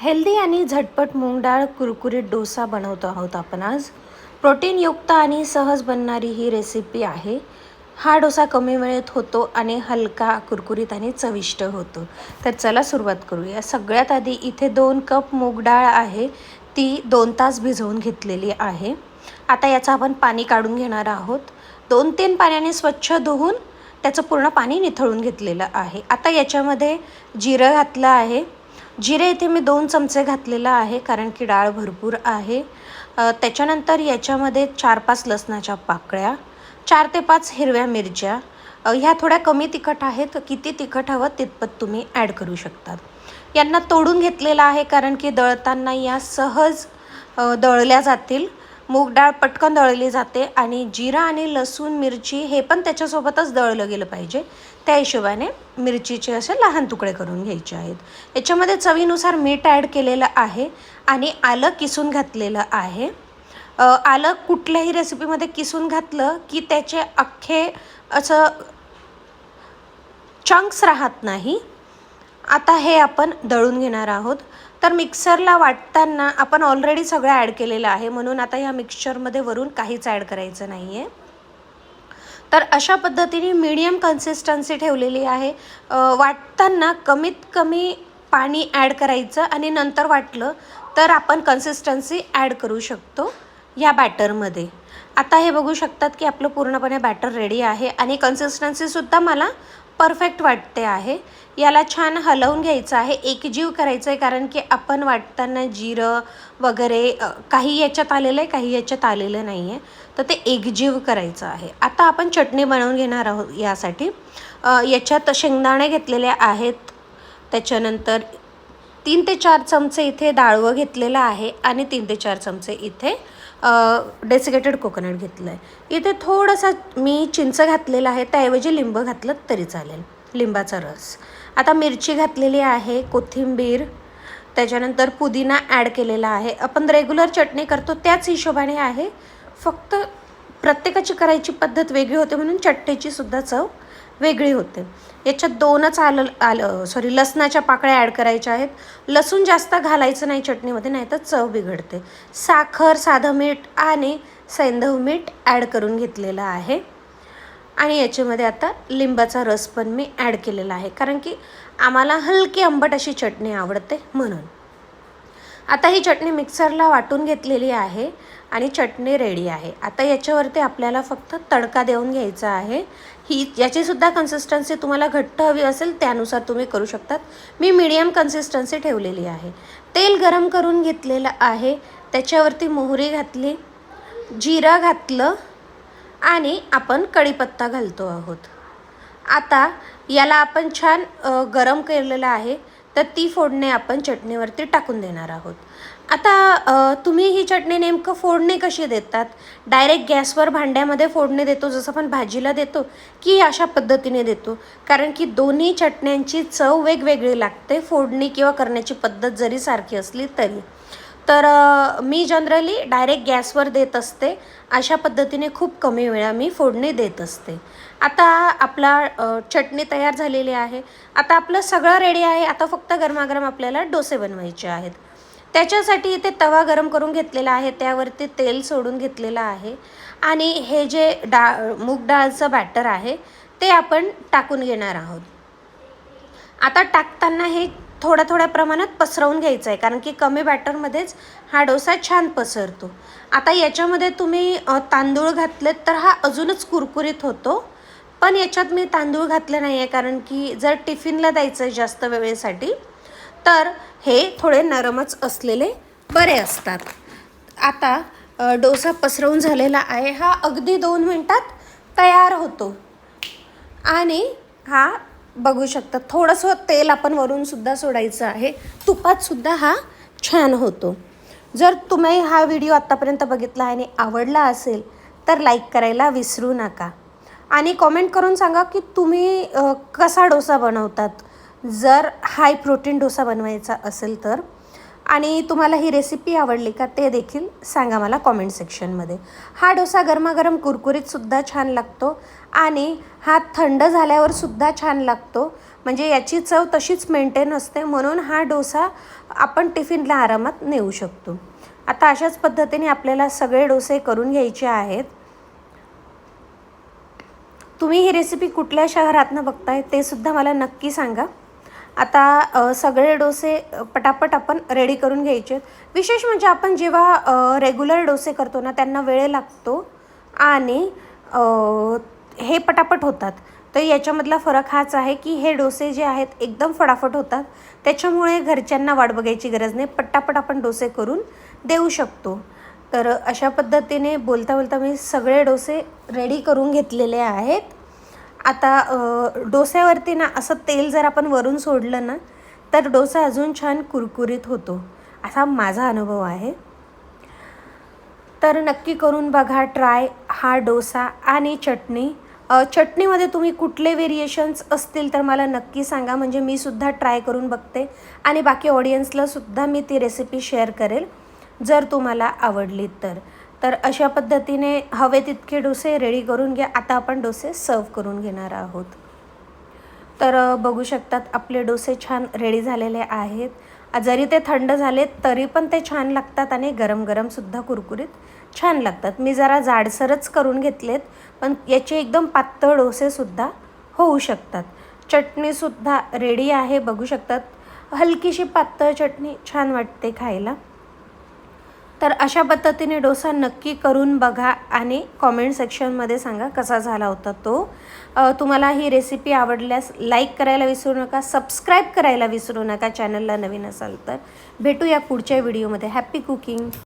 Healthy आणि झटपट मूग डाळ कुरकुरीत डोसा बनवतो आहोत आपण आज. प्रोटीनयुक्त आणि सहज बनणारी ही रेसिपी आहे. हा डोसा कमी वेळेत होतो आणि हलका कुरकुरीत आणि चविष्ट होतो. तर चला सुरुवात करूया. सगळ्यात आधी इथे दोन कप मूग डाळ आहे. ती दोन तास भिजवून घेतलेली आहे. आता याचं आपण पाणी काढून घेणार आहोत. दोन तीन पाण्याने स्वच्छ धुवून त्याचं पूर्ण पाणी निथळून घेतलेलं आहे. आता याच्यामध्ये जिरं घातलं आहे. जिरे इथे मी दोन चमचे घातलेलं आहे कारण की डाळ भरपूर आहे. त्याच्यानंतर याच्यामध्ये चार पाच लसणाच्या पाकळ्या चार ते पाच हिरव्या मिरच्या. ह्या थोड्या कमी तिखट आहेत किती तिखट हवं तितपत तुम्ही ॲड करू शकतात. यांना तोडून घेतलेलं आहे कारण की दळताना या सहज दळल्या जातील. मूग डाळ पटकन दळली जाते आणि जिरा आणि लसूण मिरची हे पण त्याच्यासोबतच दळलं गेलं पाहिजे. त्या हिशोबाने मिरचीचे असे लहान तुकडे करून घ्यायचे आहेत. याच्यामध्ये चवीनुसार मीठ ॲड केलेलं आहे आणि आलं किसून घातलेलं आहे. आलं कुठल्याही रेसिपीमध्ये किसून घातलं की त्याचे अख्खे असं चंक्स राहत नाही. आता हे आपण दळून घेणार आहोत. तर मिक्सरला वाटताना आपण ऑलरेडी सगळं ॲड केलेलं आहे. म्हणून आता ह्या मिक्सचरमध्ये वरून काहीच ॲड करायचं नाही आहे तर अशा पद्धतीने मीडियम कन्सिस्टन्सी ठेवलेली आहे. वाटताना कमीत कमी पाणी ॲड करायचं आणि नंतर वाटलं तर आपण कन्सिस्टन्सी ॲड करू शकतो या बॅटरमध्ये आता हे बघू शकतात की आपलं पूर्णपणे बॅटर रेडी आहे. आणि कन्सिस्टन्सीसुद्धा मला परफेक्ट वाटते आहे. याला छान हलवून घ्यायचं आहे. एकजीव करायचं आहे कारण की आपण वाटताना जिरं वगैरे काही याच्यात आलेलं आहे काही याच्यात आलेलं नाही आहे तर ते एकजीव करायचं आहे. आता आपण चटणी बनवून घेणार आहोत यासाठी. याच्यात शेंगदाणे घेतलेले आहेत. त्याच्यानंतर तीन ते चार चमचे इथे डाळवं घेतलेलं आहे आणि तीन ते चार चमचे इथे डेसिकेटेड कोकोनट घेतलं आहे इथे थोडंसं मी चिंच घातलेलं आहे त्याऐवजी लिंब घातलं तरी चालेल लिंबाचा रस. आता मिरची घातलेली आहे कोथिंबीर त्याच्यानंतर पुदिना ॲड केलेला आहे. आपण रेग्युलर चटणी करतो त्याच हिशोबाने आहे. फक्त प्रत्येकाची करायची पद्धत वेगळी होते म्हणून चटणीची सुद्धा चव वेगळी होते. याच्यात दोनच आलं आलं सॉरी लसणाच्या पाकळ्या ॲड करायच्या आहेत. लसूण जास्त घालायचं नाही चटणीमध्ये नाही तर चव बिघडते. साखर साधं मीठ आणि सैंधव मीठ ॲड करून घेतलेलं आहे. आणि याच्यामध्ये आता लिंबाचा रस पण मी ॲड केलेला आहे. कारण की आम्हाला हलकी आंबट अशी चटणी आवडते म्हणून. आता ही चटणी मिक्सरला वाटून घेतलेली आहे आणि चटणी रेडी आहे. आता याच्यावरती आपल्याला फक्त तडका देऊन घ्यायचा आहे. ही याचीसुद्धा कन्सिस्टन्सी तुम्हाला घट्ट हवी असेल त्यानुसार तुम्ही करू शकतात. मी मीडियम कन्सिस्टन्सी ठेवलेली आहे. तेल गरम करून घेतलेलं आहे. त्याच्यावरती मोहरी घातली जिरा घातलं आणि आपण कढीपत्ता घालतो आहोत. आता याला आपण छान गरम केलेलं आहे. तर ती फोडणे आपण चटणीवरती टाकून देणार आहोत. आता तुम्ही ही चटणी नेमकं फोडणी कशी देतात? डायरेक्ट गॅसवर भांड्यामध्ये फोडणे देतो जसं आपण भाजीला देतो की अशा पद्धतीने देतो. कारण की दोन्ही चटण्यांची चव वेगवेगळी लागते फोडणी किंवा करण्याची पद्धत जरी सारखी असली तरी. तर मी जनरली डायरेक्ट गॅसवर देत असते. अशा पद्धतीने खूप कमी वेळा मी फोडणी देत असते. आता आपला चटणी तयार झालेली आहे. आता आपलं सगळं रेडी आहे. आता फक्त गरमागरम आपल्याला डोसे बनवायचे आहेत. त्याच्यासाठी इथे तवा गरम करून घेतलेला आहे. त्यावरती तेल सोडून घेतलेलं आहे. आणि हे जे डाळ मूग डाळचं बॅटर आहे ते आपण टाकून घेणार आहोत. आता टाकताना हे थोड्या थोड्या प्रमाणात पसरवून घ्यायचं आहे कारण की कमी बॅटरमध्येच हा डोसा छान पसरतो. आता याच्यामध्ये तुम्ही तांदूळ घातलेत तर हा अजूनच कुरकुरीत होतो पण याच्यात मी तांदूळ घातले नाही आहे कारण की जर टिफिनला द्यायचं आहे जास्त वेळेसाठी तर हे थोडे नरमच असलेले बरे असतात. आता डोसा पसरवून झालेला आहे हा अगदी दोन मिनटात तयार होतो. आणि हा बघू शकता. थोडंसं तेल आपण वरून सुद्धा सोडायचं आहे. तुपात सुद्धा हा छान होतो. जर तुम्ही हा व्हिडिओ आत्तापर्यंत बघितला आणि आवडला असेल तर लाईक करायला विसरू नका. आणि कॉमेंट करून सांगा की तुम्ही कसा डोसा बनवतात? जर हाय प्रोटीन डोसा बनवायचा असेल तर. आणि तुम्हाला ही रेसिपी आवडली का ते देखील सांगा मला कॉमेंट सेक्शनमध्ये. हा डोसा गरमागरम कुरकुरीतसुद्धा छान लागतो. आणि हा थंड झाल्यावर सुद्धा छान लागतो. म्हणजे याची चव तशीच मेंटेन असते. म्हणून हा डोसा आपण टिफिनला आरामात नेऊ शकतो. आता अशाच पद्धतीने आपल्याला सगळे डोसे करून घ्यायचे आहेत. तुम्ही ही रेसिपी कुठल्या शहरातनं बघताय ते सुद्धा मला नक्की सांगा. आता सगळे डोसे पटापट आपण रेडी करून घ्यायचे विशेष म्हणजे आपण जेव्हा रेग्युलर डोसे करतो ना त्यांना वेळ लागतो. आणि हे पटापट होतात. तर याच्यामधला फरक हाच आहे की हे डोसे जे आहेत एकदम फटाफट होतात. त्याच्यामुळे घरच्यांना वाट बघायची गरज नाही. पटापट आपण डोसे करून देऊ शकतो. तर अशा पद्धतीने बोलता बोलता मी सगळे डोसे रेडी करून घेतलेले आहेत. आता डोस्यावरती ना असं तेल जर आपण वरून सोडलं ना तर डोसा अजून छान कुरकुरीत होतो. असा माझा अनुभव आहे. तर नक्की करून बघा ट्राय हा डोसा आणि चटणी. चटणीमध्ये तुम्ही कुठले व्हेरिएशन्स असतील तर मला नक्की सांगा. म्हणजे मी सुद्धा ट्राय करून बघते. आणि बाकी ऑडियन्सला सुद्धा मी ती रेसिपी शेअर करेल जर तुम्हाला आवडली तर. तर अशा पद्धतीने हवे तितके डोसे रेडी करून घ्या. आता आपण डोसे सर्व करून घेणार आहोत. तर बघू शकतात आपले डोसे छान रेडी झालेले आहेत. जरी ते थंड झाले तरी पण ते छान लागतात आणि गरम गरमसुद्धा कुरकुरीत छान लागतात. मी जरा जाडसरच करून घेतलेत पण याचे एकदम पातळ डोसेसुद्धा होऊ शकतात. चटणीसुद्धा रेडी आहे बघू शकतात. हलकीशी पातळ चटणी छान वाटते खायला. तर अशा पद्धतीने डोसा नक्की करून बघा आणि कॉमेंट सेक्शनमध्ये सांगा कसा झाला होता तो. तुम्हाला ही रेसिपी आवडल्यास लाईक करायला विसरू नका सबस्क्राईब करायला विसरू नका चॅनलला नवीन असाल तर. भेटूया पुढच्या व्हिडिओमध्ये हॅप्पी कुकिंग